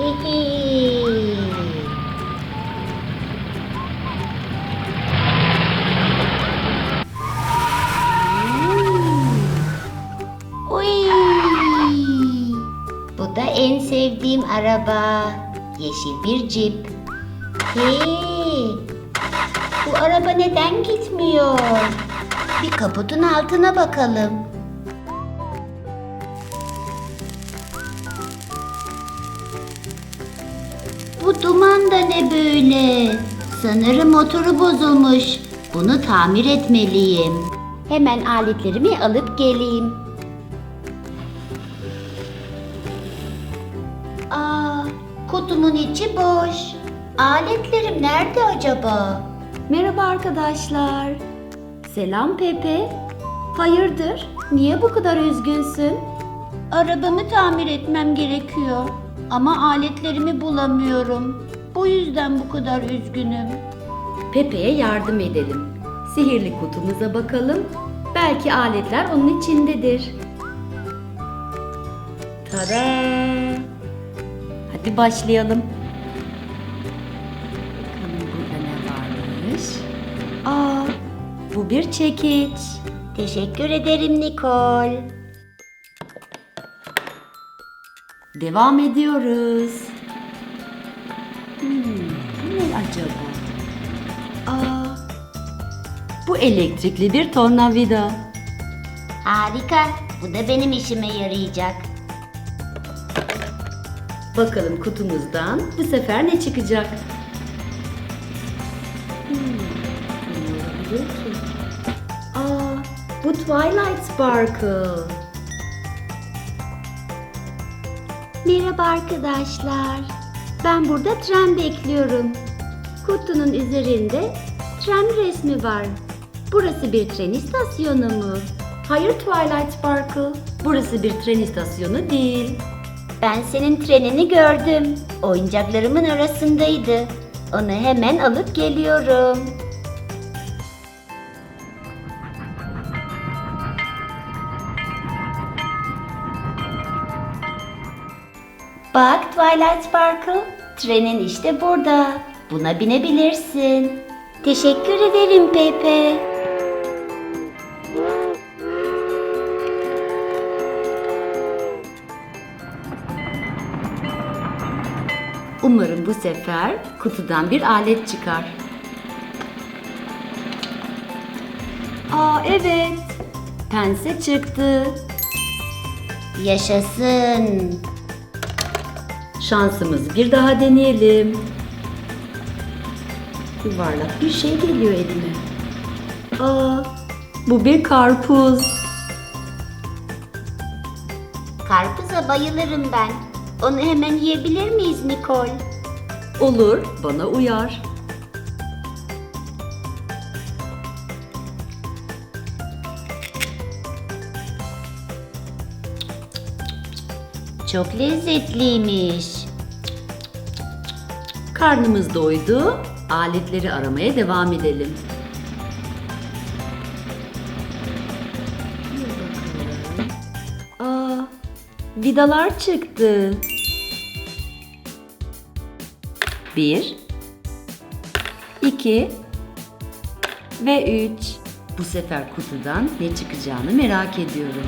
Hihi. Hmm. Bu da en sevdiğim araba. Yeşil bir cip. Hey. Bu araba neden gitmiyor? Bir kaputun altına bakalım. Bu duman da ne böyle? Sanırım motoru bozulmuş. Bunu tamir etmeliyim. Hemen aletlerimi alıp geleyim. Aa, kutumun içi boş. Aletlerim nerede acaba? Merhaba arkadaşlar. Selam Pepe. Hayırdır? Niye bu kadar üzgünsün? Arabamı tamir etmem gerekiyor. Ama aletlerimi bulamıyorum. Bu yüzden bu kadar üzgünüm. Pepe'ye yardım edelim. Sihirli kutumuza bakalım. Belki aletler onun içindedir. Tada! Hadi başlayalım. Bakalım burada ne varmış? Aa, bu bir çekiç. Teşekkür ederim Nicole. Devam ediyoruz. Hmm, ne acaba? Aa, bu elektrikli bir tornavida. Harika. Bu da benim işime yarayacak. Bakalım kutumuzdan bu sefer ne çıkacak? Hmm, ne olabilir ki? Aa, bu Twilight Sparkle. Merhaba arkadaşlar. Ben burada tren bekliyorum. Kutunun üzerinde tren resmi var. Burası bir tren istasyonu mu? Hayır Twilight Sparkle. Burası bir tren istasyonu değil. Ben senin trenini gördüm. Oyuncaklarımın arasındaydı. Onu hemen alıp geliyorum. Bak Twilight Sparkle, trenin işte burada. Buna binebilirsin. Teşekkür ederim Pepe. Umarım bu sefer kutudan bir alet çıkar. Aa evet. Pense çıktı. Yaşasın. Şansımız bir daha deneyelim. Yuvarlak bir şey geliyor elime. Aa, bu bir karpuz. Karpuza bayılırım ben. Onu hemen yiyebilir miyiz Nicole? Olur, bana uyar. Çok lezzetliymiş. Karnımız doydu. Aletleri aramaya devam edelim. Aa, vidalar çıktı. Bir, iki ve üç. Bu sefer kutudan ne çıkacağını merak ediyorum.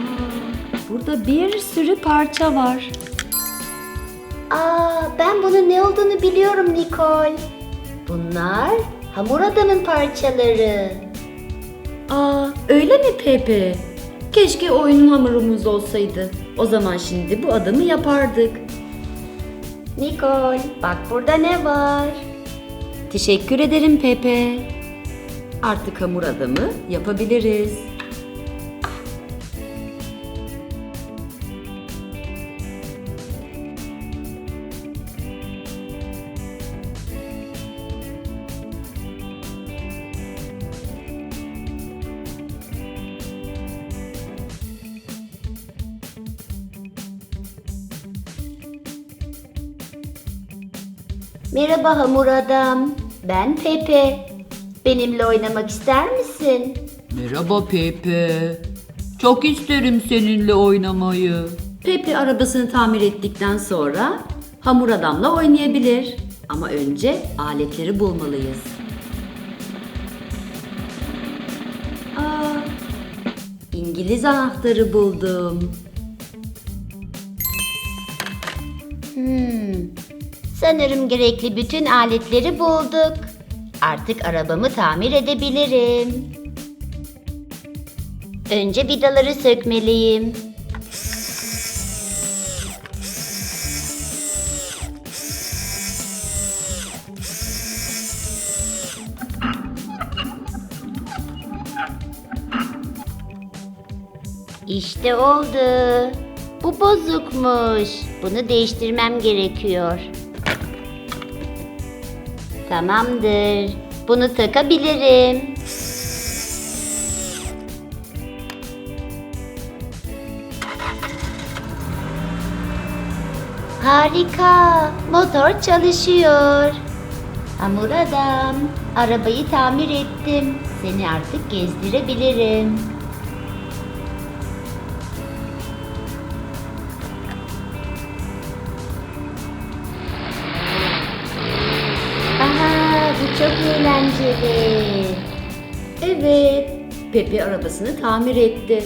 Aa, burada bir sürü parça var. Aa, ben bunun ne olduğunu biliyorum Nicole. Bunlar hamur adamın parçaları. Aa, öyle mi Pepe? Keşke oyun hamurumuz olsaydı. O zaman şimdi bu adamı yapardık. Nicole, bak burada ne var? Teşekkür ederim Pepe. Artık hamur adamı yapabiliriz. Merhaba hamur adam. Ben Pepe. Benimle oynamak ister misin? Merhaba Pepe. Çok isterim seninle oynamayı. Pepe arabasını tamir ettikten sonra hamur adamla oynayabilir. Ama önce aletleri bulmalıyız. Aa, İngiliz anahtarı buldum. Hmm. Sanırım gerekli bütün aletleri bulduk. Artık arabamı tamir edebilirim. Önce vidaları sökmeliyim. İşte oldu. Bu bozukmuş. Bunu değiştirmem gerekiyor. Tamamdır. Bunu takabilirim. Harika. Motor çalışıyor. Hamur adam. Arabayı tamir ettim. Seni artık gezdirebilirim. Çok eğlenceli. Evet, Pepe arabasını tamir etti.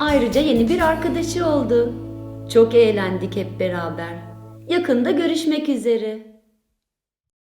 Ayrıca yeni bir arkadaşı oldu. Çok eğlendik hep beraber. Yakında görüşmek üzere.